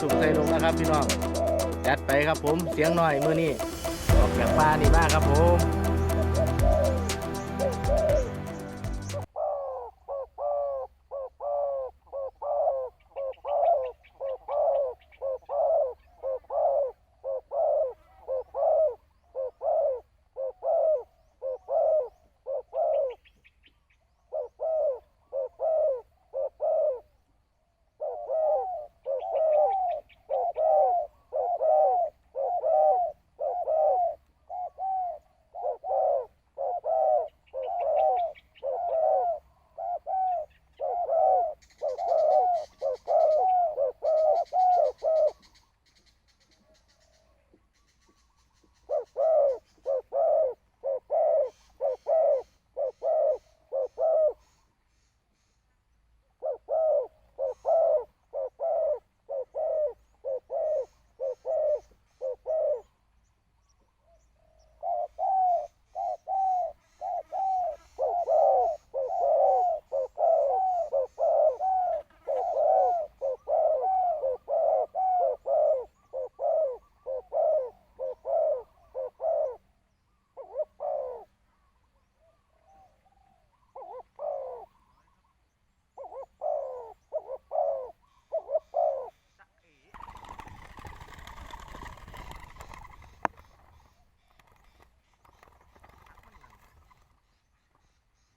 สุกใส่ลงนะครับพี่น้องจัดไปครับผมเสียงหน่อยมือนี่ออกจากป่านี่มากครับผม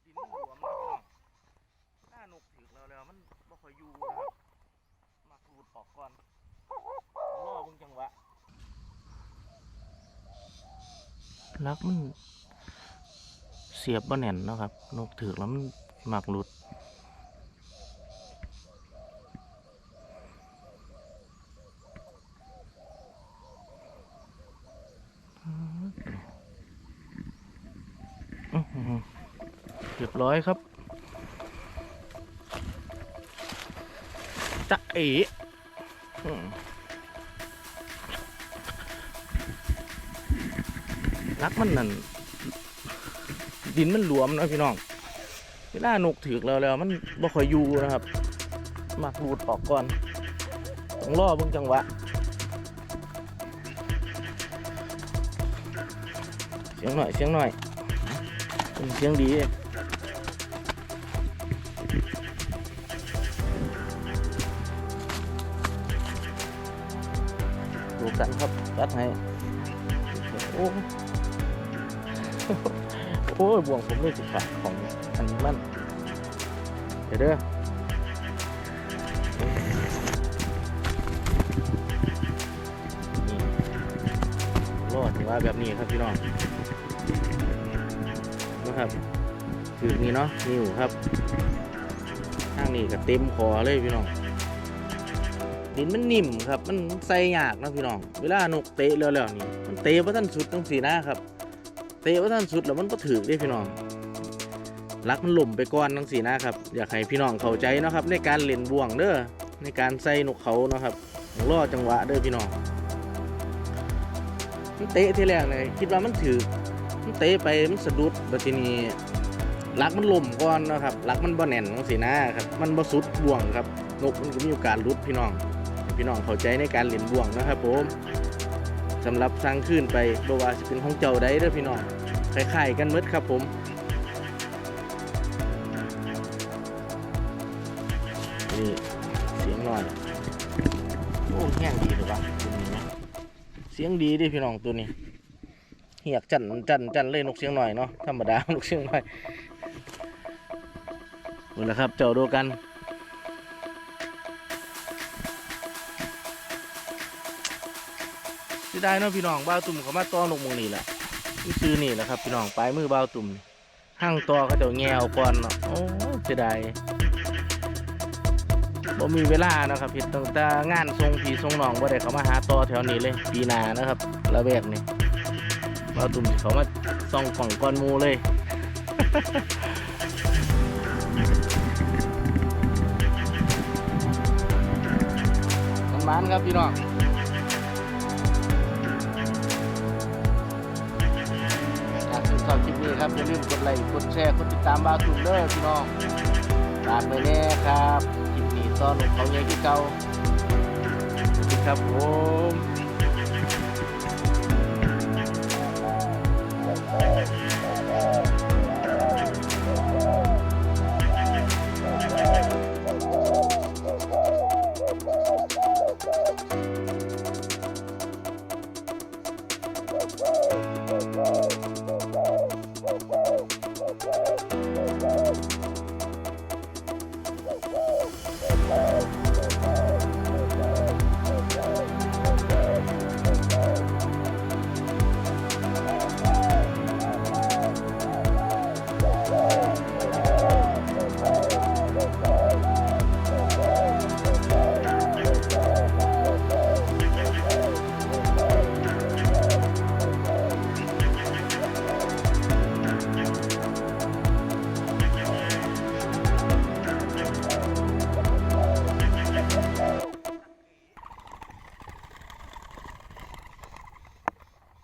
ดินมันหลวมนะพี่น้องหน้านกถึกแล้วแล้วมันบ่ค่อยอยู่นะครับมาขูดออกก่อนรอเบิ่งจังหวะ ลักมันเสียบบ่แน่นนะครับ นกถึกแล้วมันหมักหลุด เรียบร้อยครับจะเอ๋ นักมันนั่นดินมันหลวมนะพี่น้องเวลานกถือกแล้วแล้วมันบ่ค่อยอยู่นะครับมักรูดออกก่อนต้องรอเบิ่งจังหวะเสียงหน่อยเสียงหน่อยเป็นเสียงดีดูกันครับจัดให้โอ้ โอ้ยบ่วงผมไม่สิขาดของอันนี้มันเดี๋ยวเด้อนี่รอดว่าแบบนี้ครับพี่น้องนะครับคือนี้เนาะนิ้วครับข้างนี้ก็เต็มคอเลยพี่น้องดินมันนิ่มครับ มันใส่ยากนะพี่น้อง เวลานกเตะแล้วๆนี่ มันเตะว่าท่านสุดต้องสีหน้าครับ เตะว่าท่านสุดแล้วมันก็ถือได้พี่น้องรักมันหล่มไปก่อนทั้งสีหน้าครับ อยากให้พี่น้องเข้าใจนะครับ ในการเล่นบ่วงเด้อในการใส่นกเขาเนาะครับต้อจังหวะเด้อพี่น้องมันเตะที่แรกเลยคิดว่ามันถือมันเตะไปมันสะดุดบัทีนี้ลักมันหล่มก่อนนะครับลักมันบ่แน่นจังซี่นะครับมันบ่สุดบ่วงครับนกมันก็มีโอกาสลุดพี่น้องพี่น้องเข้าใจในการเล่นบ่วงนะครับผม สำหรับสร้างขึ้นไปบ่ว่าสิเป็นของเจ้าใดเด้อพี่น้องคล้ายๆกันหมดครับผมนี่เสียงหน่อยโอ้แห้งดีเลยว่ะตัวนี้นะเสียงดีดิพี่น้องตัวนี้เหียกจันจันจันเลยนกเสียงหน่อยเนาะธรรมดานกเสียงหน่อยนี่แหละครับเจ้าดูกัน สิได้เนาะพี่น้องบ้าวตุ่มเขามาต้อนกหมูนี่แหละนี่ซื้อนี่แหละครับ พี่น้องปลายมือบ้าวตุ่มห้างตอเขาจะแงวก่อนเนาะโอ้เสียดายบ่มีเวลานะครับพี่ตั้งแต่งานทรงผีทรงนองบ่ได้เขามาหาต่อแถวนี้เลยปีนานะครับระเบียกนี่เราตุ่มเขามาส่องฝั่งก้อนมูเลยมันมันครับพี่น้อง คลิปนี้ครับอย่าลืมกดไลค์กดแชร์กดติดตามบาสุดเด้อพี่น้องฝากไปแน่ครับคลิปนี้ตอนเขาใหญ่ที่เก่าครับผม